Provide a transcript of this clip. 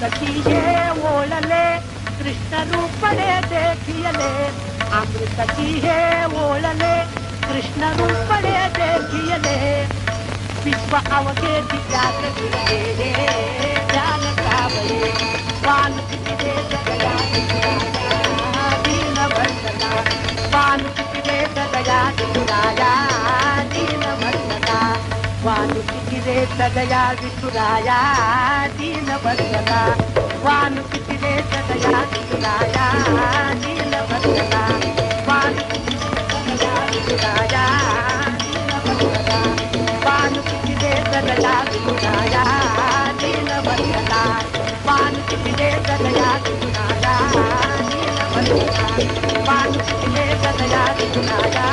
अमृतची हे ओळले कृष्ण रूपले देखियले अमृतची हे ओळले कृष्ण रूपले देखियले विश्व अवघे వాను కిటిరే సదయా విసురాయా దీన భద్రత వాను కిటిరే సదయా విసురాయా దీన భద్రత వాను సదయా విసురాయా దీన భద్రత వాను కిటిరే సదయా విసురాయా దీన భద్రత వాను కిటిరే సదయా విసురాయా దీన భద్రత వాను కిటిరే సదయా విసురాయా